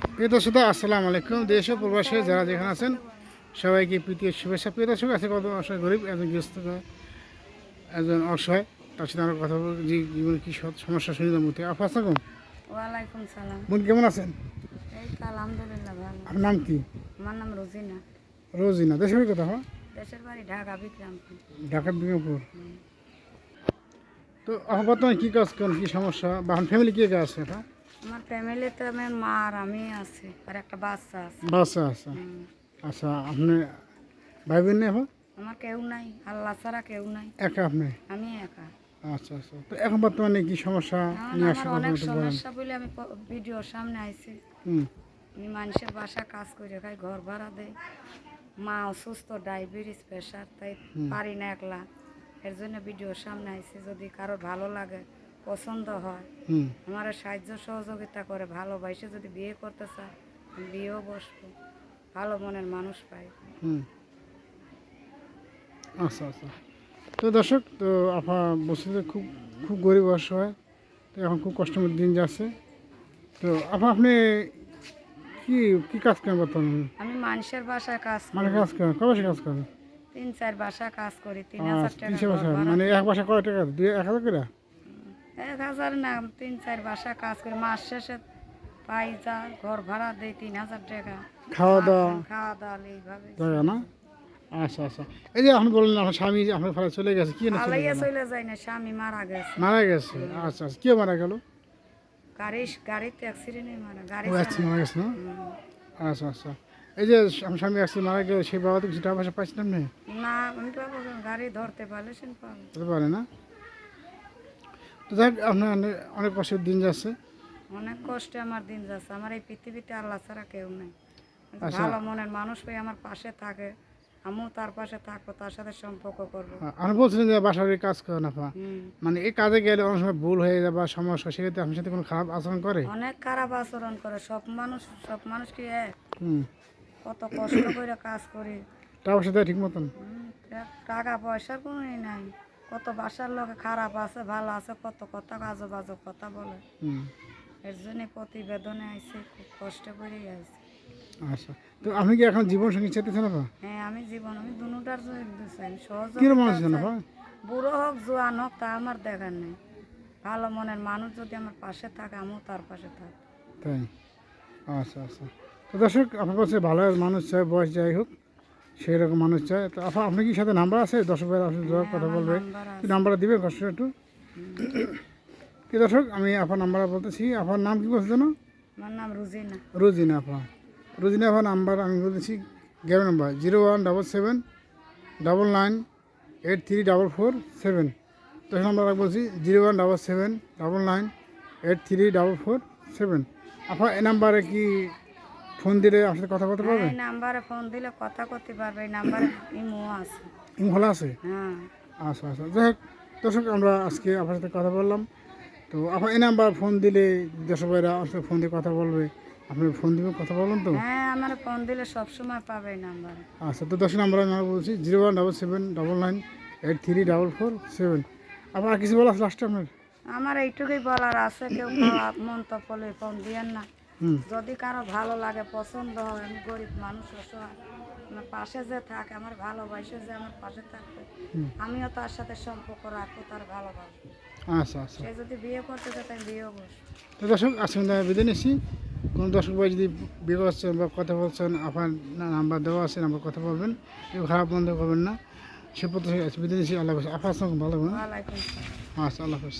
প্রিয় দর্শক আসসালামু আলাইকুম। দেশ ও প্রবাসে যারা যেখানে আছেন সবাইকে প্রীতীয় শুভেচ্ছা। প্রিয় দর্শক আছে কত অসহায় গরিব একজন গৃহস্থ একজন অসহায় তার সাথে আমরা কথা বলব যে জীবনে কী সব সমস্যা শুনি তার মধ্যে আপা আসসালাম ওয়ালাইকুম সালাম। বোন কেমন আছেন? এই তো আলহামদুলিল্লাহ ভালো। আপনার নাম কি? আমার নাম রোজিনা। রোজিনা দেশের বাড়ি কোথাও দেশের বাড়ি ঢাকা বিক্রমপুর। ঢাকার বিঙ্গাপুর তো বর্তমানে কী কাজ করেন কী সমস্যা? বা ফ্যামিলি কে কাজ আছে এটা আমার ফ্যামিলিতে আমার মা আর আমি আছে আর একটা বাচ্চা আছে। বাচ্চা আছে? আচ্ছা আপনি ভাই বোন নেই আমার কেউ নাই আল্লাহ ছাড়া কেউ নাই। একা আপনি? আমি একা। আচ্ছা আচ্ছা। তো এখন বর্তমানে কি সমস্যা? নিয়ে আসা অনেক সমস্যা বলে আমি ভিডিওর সামনে আইছি। হুম। আমি মানুষের বাসা কাজ করে খাই ঘর ভাড়া দেয় মা অসুস্থ ডায়াবেটিস প্রেশার তাই পারি না একলা। এর জন্য ভিডিওর সামনে আইছি যদি কারোর ভালো লাগে। পছন্দ হয়। আমার সাহায্য সহযোগিতা করে ভালোবাসে যদি বিয়ে করতে চায় বিয়েও বসবো। ভালো মনের মানুষ পাই। হুম। আচ্ছা আচ্ছা। তো দর্শক তো আপা বসে খুব খুব গরিব অসহায় তো এখন খুব কষ্টের দিন যাচ্ছে। তো আপা আপনি কি কি কাজ করেন বর্তমানে? আমি মানুষের বাসায় কাজ মানে কাজ করেন কবে কাজ করেন? তিন চার বাসা কাজ করি তিন হাজার আচ্ছা, টাকা বছর ভাড়া। মানে এক বাসা কয় টাকা? দুই এক হাজার করে? এক হাজার না তিন চার বাসা কাজ করি মাস শেষে পাই যা ঘর ভাড়া দেয় তিন হাজার টাকা। খাওয়া দাওয়া? খাওয়া দাওয়া এইভাবে না? আচ্ছা আচ্ছা। এই যে আপনি বললেন আপনার স্বামী আপনার ফলে চলে গেছে কি না চলে যায় না স্বামী মারা গেছে। মারা গেছে? আচ্ছা আচ্ছা। কে মারা গেল? গাড়ি গাড়িতে অ্যাক্সিডেন্টে মারা গাড়ি মারা গেছে না? আচ্ছা আচ্ছা। এই যে আমার স্বামী আসছে মারা গেল সেই বাবা তো কিছু টাকা পয়সা পাইছিলাম না না আমি পাবো গাড়ি ধরতে পারলে সে পাবো পারে না? তো যাক আপনার অনেক- কষ্টের দিন যাচ্ছে। অনেক কষ্টে আমার দিন যাচ্ছে। আমার এই পৃথিবীতে আল্লাহ ছাড়া কেউ নেই। আচ্ছা। ভালো মনের মানুষ হয়ে আমার পাশে থাকে আমিও তার পাশে থাকব তার সাথে সম্পর্ক করব। আপনি বলছিলেন যে বাসার বাড়ির কাজ আপা। হুম। মানে এই কাজে গেলে অনেক সময় ভুল হয়ে যায় বা সমস্যা সেক্ষেত্রে আপনার সাথে কোনো খারাপ আচরণ করে? অনেক খারাপ আচরণ করে। সব মানুষ সব মানুষ কি এক? হুম। কত কষ্ট করে কাজ করি। টাকা পয়সা দেয় ঠিক মতন? টাকা পয়সার কোনো নাই। কত বাসার লোকে খারাপ আছে ভালো আছে কত কথা আজব বাজব কথা বলে। হুম। এর জন্য প্রতিবেদনে আইছে খুব কষ্ট করেই আইছে। আচ্ছা। তো আপনি কি এখন জীবন সঙ্গী চাইতেছেন আপা? হ্যাঁ আমি জীবন আমি দুটার জন্য চাই। সহজ কীরকম মানুষ জানো আপা? বুড়ো হোক জোয়ান হোক তা আমার দেখার নেই। ভালো মনের মানুষ যদি আমার পাশে থাকে আমিও তার পাশে থাকি। তাই? আচ্ছা আচ্ছা। তো দর্শক আপনার কাছে ভালো মানুষ চাই বয়স যাই হোক সেই রকম মানুষ চায়। তো আপা আপনি কি সাথে নাম্বার আছে? দর্শক ভাই আপনার যাওয়ার কথা বলবে কি নাম্বারটা দিবে কষ্ট একটু। কি দর্শক আমি আপার নাম্বার বলতেছি। আপার নাম কি বলছে জানো আমার নাম রুজিনা। রোজিনা আপা। রোজিনা আপা নাম্বার আমি বলতেছি গ্যারের number zero one double seven double nine eight three double four seven দশ নাম্বার বলছি zero one double seven double nine eight three double four seven আপা এই নাম্বারে কি ফোন দিলে আপনার সাথে কথা বলতে পারবে? এই নাম্বারে ফোন দিলে কথা করতে পারবে এই নাম্বারে ইমো আছে। তুমি ভালো আছে? হ্যাঁ। আচ্ছা আচ্ছা। যাই হোক দর্শক আমরা আজকে আপনার সাথে কথা বললাম। তো আপনার এই নাম্বার ফোন দিলে দর্শক ভাইরা আপনার সাথে ফোন দিয়ে কথা বলবে। আপনি ফোন দিবেন কথা বলুন তো। হ্যাঁ আমার ফোন দিলে সব সময় পাবে এই নাম্বারে। আচ্ছা তো দশ নাম্বার আমি বলছি zero one double seven double nine eight three double four seven. আপনার কিছু বলা লাস্টে আপনার? আমার এইটুকুই বলার আছে কেউ মন্তব্য ফোন দিয়েন না। যদি কারও ভালো লাগে পছন্দ হয় আমি গরিব মানুষ অসহায় আমার পাশে যে থাকে আমার ভালোবাসে যে আমার পাশে থাকবে আমিও তার সাথে সম্পর্ক রাখব তার ভালোবাসবো। আচ্ছা আচ্ছা। সে যদি বিয়ে করতে চায় তাই বিয়েও বসবো তো দর্শক আজকে আমি বিদায় নিচ্ছি। কোনো দর্শক ভাই যদি বিয়ে করছেন বা কথা বলছেন আপনার নাম্বার দেওয়া আছে নাম্বার কথা বলবেন। কেউ খারাপ বন্ধ করবেন না। সে পথে বিদায় নিচ্ছি। আল্লাহ হাফেজ। ভালো আচ্ছা আল্লাহ হাফেজ।